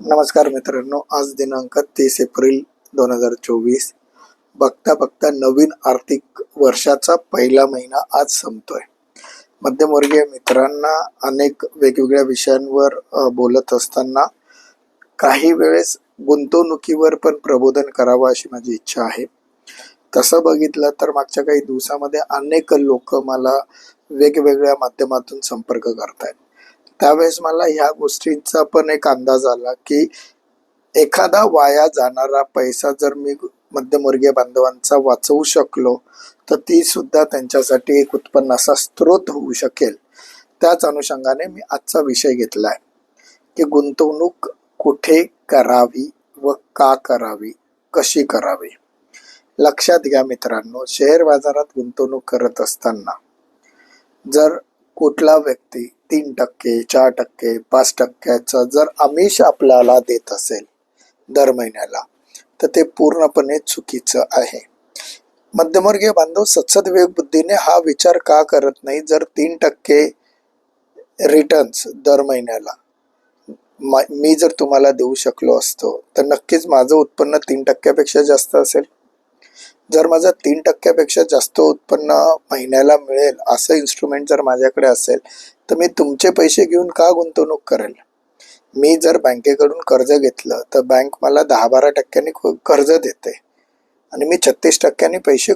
नमस्कार मित्रांनो आज दिनांक तीस एप्रिल दोन हजार चोवीस. बघता बघता नवीन आर्थिक वर्षाचा पहिला महिना आज संपतोय. मध्यमवर्गीय मित्रांना अनेक वेगवेगळ्या विषयांवर बोलत असताना काही वेळेस गुंतवणुकीवर पण प्रबोधन करावं अशी माझी इच्छा आहे. तसं बघितलं तर मागच्या काही दिवसामध्ये अनेक लोक मला वेगवेगळ्या माध्यमातून संपर्क करतायत. त्यावेळेस मला ह्या गोष्टींचा पण एक अंदाज आला की एखादा वाया जाणारा पैसा जर मी मध्यमवर्गीय बांधवांचा वाचवू शकलो तर ती सुद्धा त्यांच्यासाठी एक उत्पन्नाचा स्रोत होऊ शकेल. त्याच अनुषंगाने मी आजचा विषय घेतला आहे की गुंतवणूक कुठे करावी व का करावी कशी करावी? लक्षात घ्या मित्रांनो शेअर बाजारात गुंतवणूक करत असताना जर कुठला व्यक्ती तीन टक्के चार टक्के पाच टक्क्याचा जर आमिष आपल्याला देत असेल दर महिन्याला तर ते पूर्णपणे चुकीचं आहे. मध्यमवर्गीय बांधव सत्सद बुद्धीने हा विचार का करत नाही? जर तीन टक्के रिटर्न्स दर महिन्याला मी जर तुम्हाला देऊ शकलो असतो तर नक्कीच माझं उत्पन्न तीन टक्क्यापेक्षा जास्त असेल. जर माझं तीन टक्क्यापेक्षा जास्त उत्पन्न महिन्याला मिळेल असं इन्स्ट्रुमेंट जर माझ्याकडे असेल तर मी तुमचे पैसे घेऊन का गुंतवणूक करेल? मी जर बँकेकडून कर्ज घेतलं तर बँक मला दहा बारा टक्क्यांनी क- कर्ज देते. आणि मी छत्तीस टक्क्यांनी पैसे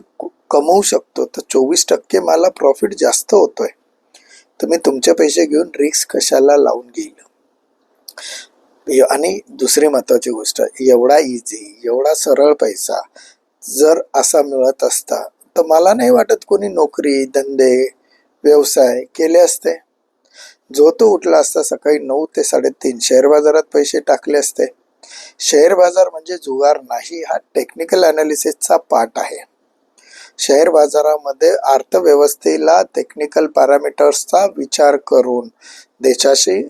कमवू शकतो तर चोवीस टक्के मला प्रॉफिट जास्त होतोय. तर मी तुमचे पैसे घेऊन रिस्क कशाला लावून घेईल? आणि दुसरी महत्वाची गोष्ट एवढा इझी एवढा सरळ पैसा जर असा मिळत असता तर मला नाही वाटत कोणी नोकरी धंदे व्यवसाय केले असते. जो तो उठला असता सकाळी नऊ ते साडेतीन शेअर बाजारात पैसे टाकले असते. शेअर बाजार म्हणजे जुगार नाही हा टेक्निकल अनालिसिसचा पार्ट आहे. शेअर बाजारामध्ये अर्थव्यवस्थेला टेक्निकल पॅरामीटर्सचा विचार करून देशाशी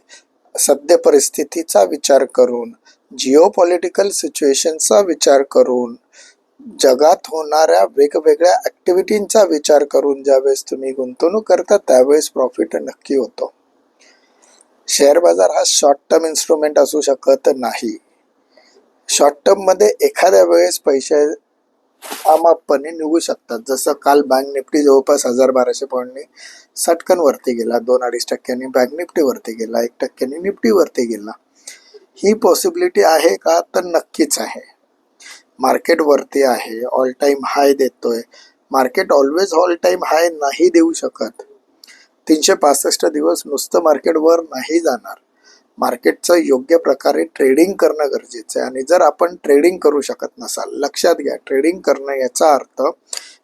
सद्य परिस्थितीचा विचार करून जिओ पॉलिटिकल सिच्युएशनचा विचार करून जगात होणाऱ्या वेगवेगळ्या ॲक्टिव्हिटींचा विचार करून ज्यावेळेस तुम्ही गुंतवणूक करता त्यावेळेस प्रॉफिट नक्की होतो. शेअर बाजार हा शॉर्ट टर्म इन्स्ट्रुमेंट असू शकत नाही. शॉर्ट टर्ममध्ये एखाद्या वेळेस पैसे आमापणे निघू शकतात. जसं काल बँक निफ्टी जवळपास हजार बाराशे पॉईंटने सटकन वरती गेला. दोन अडीच टक्क्यांनी बँक निफ्टी वरती गेला. एक टक्क्यांनी निफ्टी वरती गेला. ही पॉसिबिलिटी आहे का? तर नक्कीच आहे. मार्केट वरती आहे. ऑल टाइम हाय देतोय. Market always all time high नाही देऊ शकत. तीनशे पासष्ट दिवस नुसतं मार्केटवर नाही जाणार. मार्केटचं योग्य प्रकारे ट्रेडिंग करणं गरजेचं आहे. आणि जर आपण ट्रेडिंग करू शकत नसाल लक्षात घ्या ट्रेडिंग करणं याचा अर्थ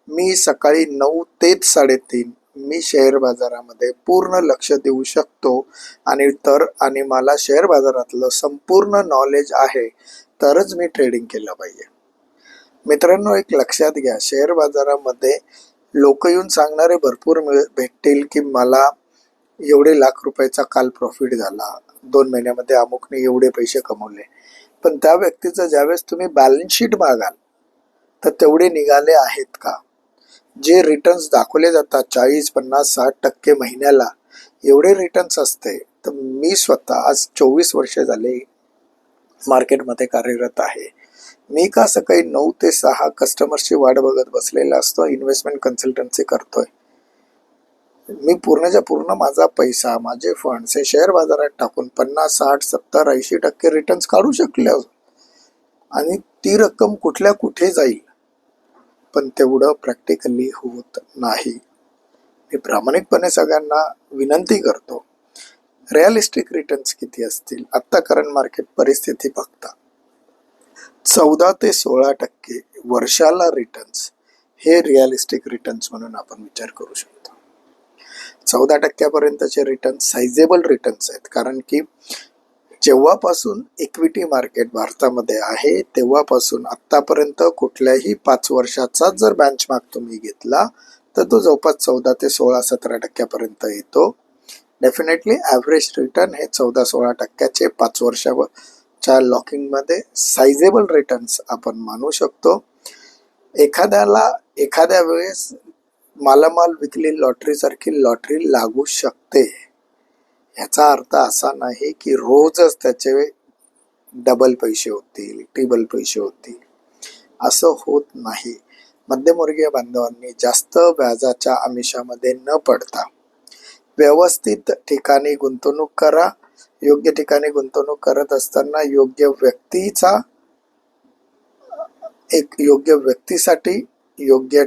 मी सकाळी नऊ तेच साडेतीन मी शेअर बाजारामध्ये पूर्ण लक्ष देऊ शकतो. आणि तर आणि मला शेअर बाजारातलं संपूर्ण नॉलेज आहे तरच मी ट्रेडिंग केलं पाहिजे. मित्रांनो एक लक्षात घ्या शेअर बाजारामध्ये लोक येऊन सांगणारे भरपूर मिळ भेटतील की मला एवढे लाख रुपयाचा काल प्रॉफिट झाला. दोन महिन्यामध्ये अमुकने एवढे पैसे कमवले. पण त्या व्यक्तीचं ज्यावेळेस तुम्ही बॅलन्स शीट मागाल तर तेवढे निघाले आहेत का? जे रिटर्न्स दाखवले जातात चाळीस पन्नास साठ टक्के महिन्याला एवढे रिटर्न्स असते. तर मी स्वतः आज चोवीस वर्ष झाले मार्केटमध्ये कार्यरत आहे. मी का सकाळी नऊ ते सहा कस्टमर्सची वाट बघत बसलेला असतो इन्व्हेस्टमेंट कन्सल्टन्सी करतोय. मी पूर्णच्या पूर्ण माझा पैसा माझे फंड्स हे शेअर बाजारात टाकून पन्नास साठ सत्तर ऐंशी टक्के रिटर्न्स काढू शकले आणि ती रक्कम कुठल्या कुठे जाईल? पण तेवढं प्रॅक्टिकली होत नाही. मी प्रामाणिकपणे सगळ्यांना विनंती करतो रिअलिस्टिक रिटर्न्स किती असतील? आत्ता करंट मार्केट परिस्थिती बघता. चौदा ते सोळा टक्के वर्षाला रिटर्न्स हे रिअलिस्टिक रिटर्न्स म्हणून आपण विचार करू शकतो. चौदा टक्क्यापर्यंतचे रिटर्न सायझेबल रिटर्न्स आहेत. कारण की जेव्हापासून इक्विटी मार्केट भारतामध्ये आहे तेव्हापासून आत्तापर्यंत कुठल्याही पाच वर्षाचा जर बँचमार्क तुम्ही घेतला तर तो जवळपास चौदा ते सोळा सतरा टक्क्यापर्यंत येतो. डेफिनेटली ॲव्हरेज रिटर्न हे चौदा सोळा टक्क्याचे पाच वर्षावर च्या लॉकिंगमध्ये सायझेबल रिटर्न्स आपण मानू शकतो. एखाद्याला एखाद्या वेळेस मालामाल विकली लॉटरीसारखी लॉटरी लागू शकते. ह्याचा अर्थ असा नाही की रोजच त्याचे डबल पैसे होतील ट्रिबल पैसे होतील. असं होत नाही. मध्यमवर्गीय बांधवांनी जास्त व्याजाच्या आमिषामध्ये न पडता व्यवस्थित ठिकाणी गुंतवणूक करा. योग्य ठिकाणी गुंतवणूक करत असताना योग्य व्यक्तीचा एक योग्य व्यक्तीसाठी योग्य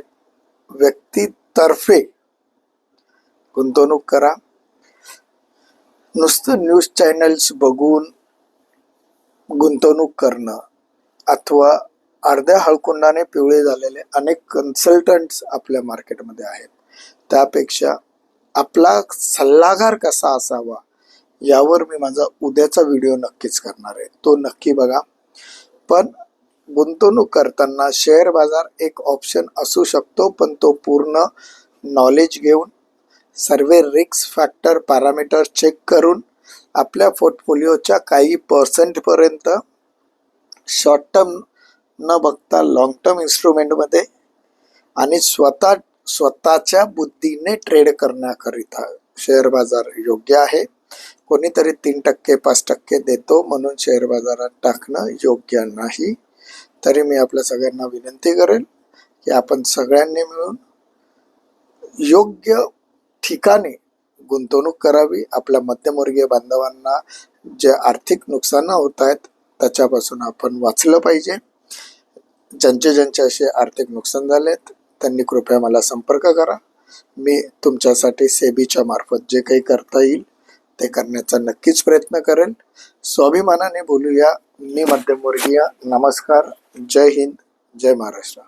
व्यक्तीतर्फे गुंतवणूक करा. नुसतं न्यूज चॅनल्स बघून गुंतवणूक करणं अथवा अर्ध्या हळकुंडाने पिवळे झालेले अनेक कन्सल्टंट्स आपल्या मार्केटमध्ये आहेत. त्यापेक्षा आपला सल्लागार कसा असावा यावर मी माझा उद्याचा व्हिडिओ नक्कीच करणार आहे. तो नक्की बघा. पण गुंतवणूक करताना शेअर बाजार एक ऑप्शन असू शकतो पण तो पूर्ण नॉलेज घेऊन सर्व रिक्स फॅक्टर पॅरामीटर चेक करून आपल्या पोर्टफोलिओच्या काही पर्सेंटपर्यंत शॉर्ट टर्म न बघता लॉंग टर्म इन्स्ट्रुमेंटमध्ये आणि स्वतः स्वतःच्या बुद्धीने ट्रेड करण्याकरिता शेअर बाजार योग्य आहे. कोणीतरी तीन टक्के पाच टक्के देतो म्हणून शेअर बाजारात टाकणं योग्य नाही. तरी मी आपल्या सगळ्यांना विनंती करेल की आपण सगळ्यांनी मिळून योग्य ठिकाणी गुंतवणूक करावी. आपल्या मध्यमवर्गीय बांधवांना जे आर्थिक नुकसान होत आहेत त्याच्यापासून आपण वाचलं पाहिजे. ज्यांचे ज्यांचे असे आर्थिक नुकसान झालेत त्यांनी कृपया मला संपर्क करा. मी तुमच्यासाठी सेबीच्या मार्फत जे काही करता येईल ते करण्याचा नक्कीच प्रयत्न करेल. स्वाभिमानाने बोलूया. मी मध्यमवर्गीय. नमस्कार. जय हिंद. जय महाराष्ट्र.